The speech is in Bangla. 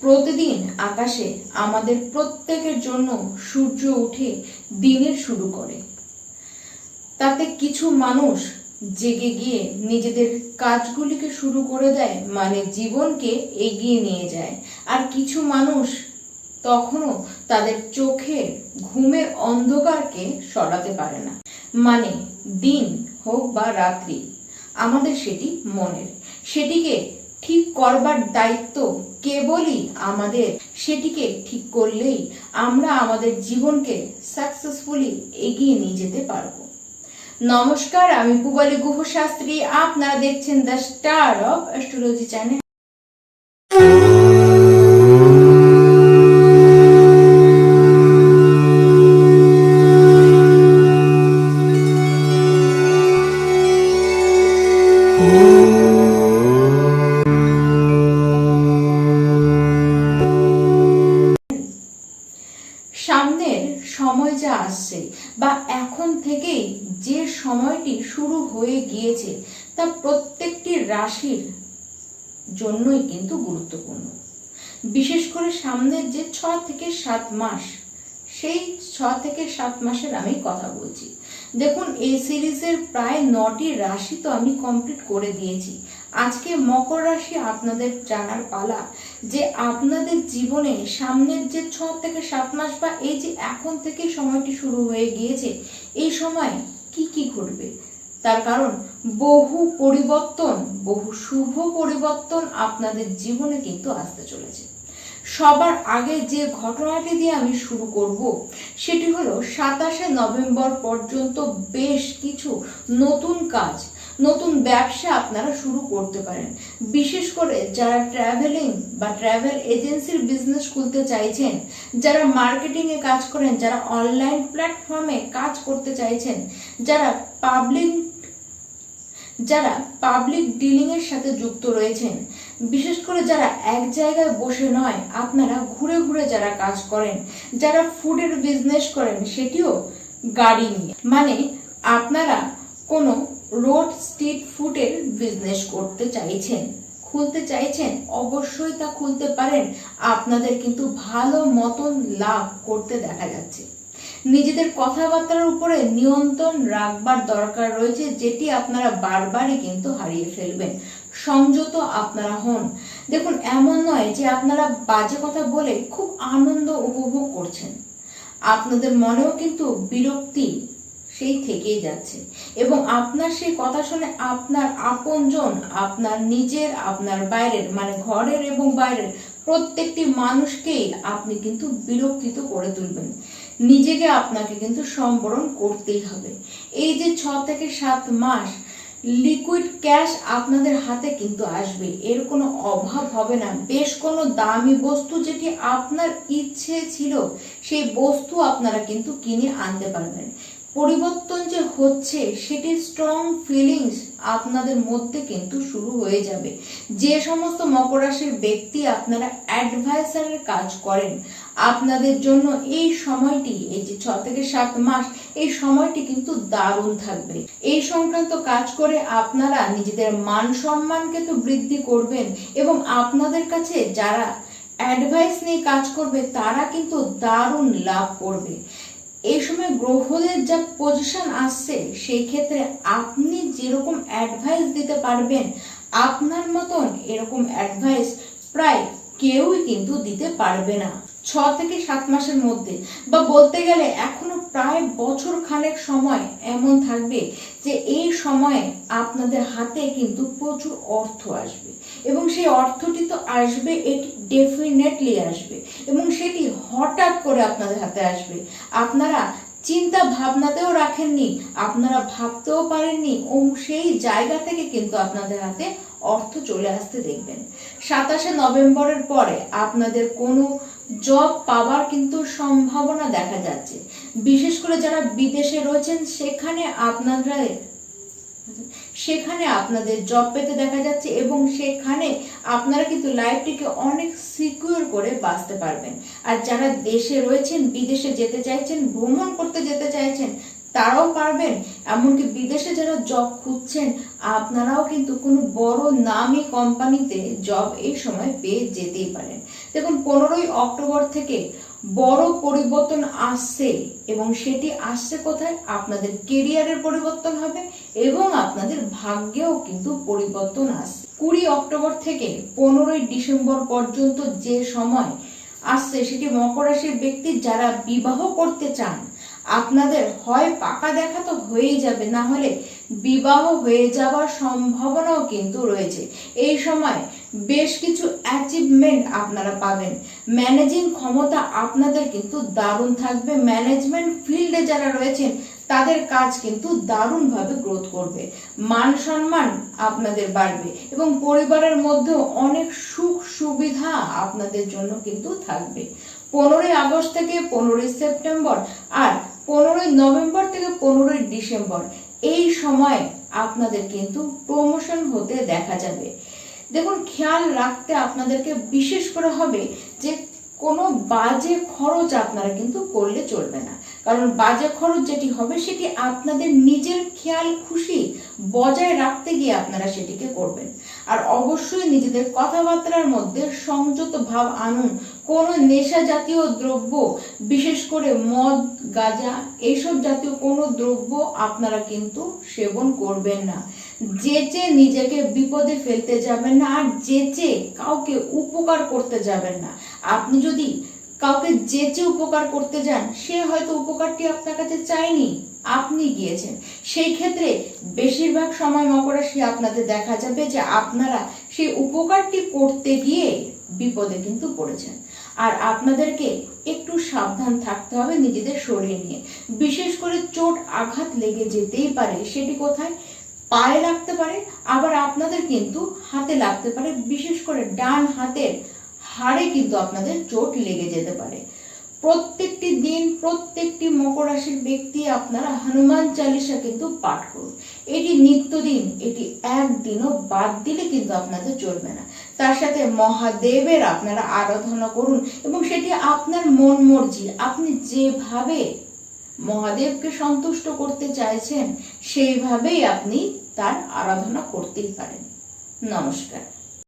প্রতিদিন আকাশে আমাদের প্রত্যেকের জন্য সূর্য উঠে দিনের শুরু করে। তাতে কিছু মানুষ জেগে গিয়ে নিজেদের কাজগুলিকে শুরু করে দেয় মানে জীবনকে এগিয়ে নিয়ে যায়। আর কিছু মানুষ তখনও তাদের চোখে ঘুমের অন্ধকারকে সরাতে পারে না। মানে দিন হোক বা রাত্রি, আমাদের সেটি মনের। সেটিকে ঠিক করবার দায়িত্ব কেবলই আমাদের। সেটিকে ঠিক করলেই আমরা আমাদের জীবনকে সাকসেসফুলি এগিয়ে নিয়ে যেতে পারব। নমস্কার, আমি পুবালী গুহ শাস্ত্রী আপনারা দেখছেন the star of astrology channel সময়টি শুরু হয়ে গিয়েছে, তা প্রত্যেকটি রাশির জন্যই কিন্তু গুরুত্বপূর্ণ। বিশেষ করে সামনের যে ছ থেকে সাত মাস, সেই ছ থেকে সাত মাসের আমি কথা বলছি। দেখুন, এই সিরিজের প্রায় নটি রাশি তো আমি কমপ্লিট করে দিয়েছি। আজকে মকর রাশি আপনাদের জানার পালা যে আপনাদের জীবনে সামনের যে ছ থেকে সাত মাস বা এই যে এখন থেকে সময়টি শুরু হয়ে গিয়েছে, এই সময় কি কি ঘটবে? তার কারণ, বহু পরিবর্তন, বহু শুভ পরিবর্তন আপনাদের জীবনে কিন্তু আসতে চলেছে। সবার আগে যে ঘটনাটি দিয়ে আমি শুরু করব, সেটি হলো সাতাশে নভেম্বর পর্যন্ত বেশ কিছু নতুন কাজ নতুন ব্যবসা আপনারা শুরু করতে পারেন। বিশেষ করে যারা ট্রাভেলিং বা ট্রাভেল এজেন্সির বিজনেস খুলতে চাইছেন, যারা মার্কেটিং এ কাজ করেন, যারা অনলাইন প্ল্যাটফর্মে কাজ করতে চাইছেন, যারা পাবলিক যারা পাবলিক ডিলিং এর সাথে যুক্ত রয়েছেন, বিশেষ করে যারা এক জায়গায় বসে নয়, আপনারা ঘুরে ঘুরে যারা কাজ করেন, যারা ফুডের বিজনেস করেন, সেটিও গাড়ি নিয়ে। মানে আপনারা কোনো রোড স্ট্রিট ফুডের বিজনেস করতে চাইছেন, খুলতে চাইছেন, অবশ্যই তা খুলতে পারেন। আপনাদের কিন্তু ভালো মতন লাভ করতে দেখা যাচ্ছে। নিজেদের কথাবার্তার উপরে নিয়ন্ত্রণ রাখবার দরকার রয়েছে, যেটি আপনারা বারবারই কিন্তু হারিয়ে ফেলবেন। সংযত আপনারা হন। দেখুন, এমন নয় যে আপনারা বাজে কথা বলে খুব আনন্দ উপভোগ করছেন। আপনাদের মনেও কিন্তু বিরক্তি সেই থেকেই যাচ্ছে। এবং আপনার সেই কথা শুনে আপনার আপনজন, আপনার নিজের, আপনার বাইরের মানে ঘরের এবং বাইরের প্রত্যেকটি মানুষকেই আপনি কিন্তু বিরক্তিত করে তুলবেন। নিজেকে আপনাকে কিন্তু সম্বরণ করতেই হবে। এই যে ছ থেকে সাত মাস লিকুইড ক্যাশ আপনাদের হাতে কিন্তু আসবে। এর কোনো অভাব হবে না। বেশ কোনো দামি বস্তু যেটি আপনার ইচ্ছে ছিল, সেই বস্তু আপনারা কিন্তু কিনে আনতে পারবেন। পরিবর্তন যে হচ্ছে সেটি স্ট্রং ফিলিংস আপনাদের মধ্যে কিন্তু শুরু হয়ে যাবে। যে সমস্ত মকর রাশির ব্যক্তি আপনারা অ্যাডভাইসারের কাজ করেন, আপনাদের জন্য এই সময়টি, এই যে ছ থেকে সাত মাস, এই সময়টি কিন্তু দারুণ থাকবে। এই সংক্রান্ত কাজ করে আপনারা নিজেদের মান সম্মানকে তো বৃদ্ধি করবেন এবং আপনাদের কাছে যারা অ্যাডভাইস নিয়ে কাজ করবে, তারা কিন্তু দারুণ লাভ করবে। এই সময় গ্রহদের যা পজিশন আসছে, সেই ক্ষেত্রে আপনি যেরকম অ্যাডভাইস দিতে পারবেন, আপনার মতন এরকম অ্যাডভাইস প্রায় কেউই কিন্তু দিতে পারবে না। ছ থেকে সাত মাসের মধ্যে। বা বলতে গেলে এখনও প্রায় বছর খানেক সময় এমন থাকবে যে এই সময়ে আপনাদের হাতে কিন্তু প্রচুর অর্থ আসবে। এবং সেই অর্থটি তো আসবে, এটি ডেফিনেটলি আসবে। এবং সেটি হঠাৎ করে আপনাদের হাতে আসবে। আপনারা চিন্তা ভাবনাতেও রাখেননি। আপনারা ভাবতেও পারেননি ও সেই জায়গা থেকে কিন্তু আপনাদের হাতে অর্থ চলে আসতে দেখবেন। সাতাশে নভেম্বরের পরে আপনাদের কোনো জব পাওয়ার কিন্তু সম্ভাবনা দেখা যাচ্ছে। বিশেষ করে যারা বিদেশে রয়েছেন, সেখানে আপনারা সেখানে আপনাদের জব পেতে দেখা যাচ্ছে এবং সেখানে আপনারা কিন্তু লাইফটিকে অনেক সিকিউর করে বাঁচতে পারবেন। আর যারা দেশে রয়েছেন, বিদেশে যেতে চাইছেন, ভ্রমণ করতে যেতে চাইছেন, তারাও পারবেন। এমনকি বিদেশে যারা জব খুঁজছেন, আপনারাও কিন্তু কোনো বড় নামি কোম্পানিতে জব এই সময় পেয়ে যেতেই পারেন। দেখুন, পনেরোই অক্টোবর থেকে বড় পরিবর্তন আসছে এবং সেটি আসছে কোথায়? আপনাদের কেরিয়ারের পরিবর্তন হবে এবং আপনাদের ভাগ্যেও কিন্তু পরিবর্তন আসছে। কুড়ি অক্টোবর থেকে পনেরোই ডিসেম্বর পর্যন্ত যে সময় আসছে, সেটি মকর রাশির ব্যক্তি যারা বিবাহ করতে চান আপনাদের হয় পাকা দেখা তো হয়েই যাবে, না হলে বিবাহ হয়ে যাওয়ার সম্ভাবনাও কিন্তু রয়েছে। এই সময় বেশ কিছু অ্যাচিভমেন্ট আপনারা পাবেন। ম্যানেজিং ক্ষমতা আপনাদের কিন্তু দারুণ থাকবে। ম্যানেজমেন্ট ফিল্ডে যারা রয়েছেন, তাদের কাজ কিন্তু দারুণভাবে গ্রোথ করবে। মান সম্মান আপনাদের বাড়বে এবং পরিবারের মধ্যেও অনেক সুখ সুবিধা আপনাদের জন্য কিন্তু থাকবে। পনেরোই আগস্ট থেকে পনেরোই সেপ্টেম্বর আর পনেরোই নভেম্বর থেকে পনেরোই ডিসেম্বর। এই সময় আপনাদের কিন্তু প্রমোশন হতে দেখা যাবে। দেখুন, খেয়াল রাখতে আপনাদেরকে বিশেষ করে হবে যে, কোনো বাজে খরচ আপনারা কিন্তু করলে চলবে না। কারণ বাজে খরচ যেটি হবে, সেটি আপনাদের নিজের খেয়াল, খুশি বজায় রাখতে গিয়ে আপনারা সেটিকে করবেন। আর অবশ্যই নিজেদের কথাবার্তার মধ্যে সংযত ভাব আনুন। কোনো নেশা জাতীয় দ্রব্য, বিশেষ করে মদ, গাঁজা, এইসব জাতীয় কোনো দ্রব্য আপনারা কিন্তু সেবন করবেন না। যেচে নিজেকে বিপদে ফেলতে যাবেন না আর যেচে কাউকে উপকার করতে যাবেন না। আপনি যদি কাউকে যেচে উপকার করতে যান, সে হয়তো উপকারটি আপনার কাছে চায়নি। আপনি গিয়েছেন। সেই ক্ষেত্রে বেশিরভাগ সময় মকর রাশি আপনাদের দেখা যাবে যে আপনারা সেই উপকারটি করতে গিয়ে বিপদে কিন্তু পড়েছেন। আর আপনাদেরকে একটু সাবধান থাকতে হবে নিজেদের শরীর নিয়ে। বিশেষ করে চোট আঘাত লেগে যেতেই পারে, সেটি কোথায়? পায়ে লাগতে পারে, আবার আপনাদের কিন্তু হাতে লাগতে পারে। বিশেষ করে ডান হাতের হাড়ে কিন্তু আপনাদের চোট লেগে যেতে পারে। প্রত্যেকটি দিন প্রত্যেকটি মকর রাশির ব্যক্তি আপনারা হনুমান চালিসা কিন্তু পাঠ করুন। এটি নিত্যদিন, এটি একদিনও বাদ দিলে কিন্তু আপনাদের চলবে না। তার সাথে মহাদেবের আপনারা আরাধনা করুন এবং সেটি আপনার মন মর্জি, আপনি যেভাবে মহাদেবকে সন্তুষ্ট করতে চাইছেন, সেইভাবেই আপনি তার আরাধনা করতেই পারেন। নমস্কার।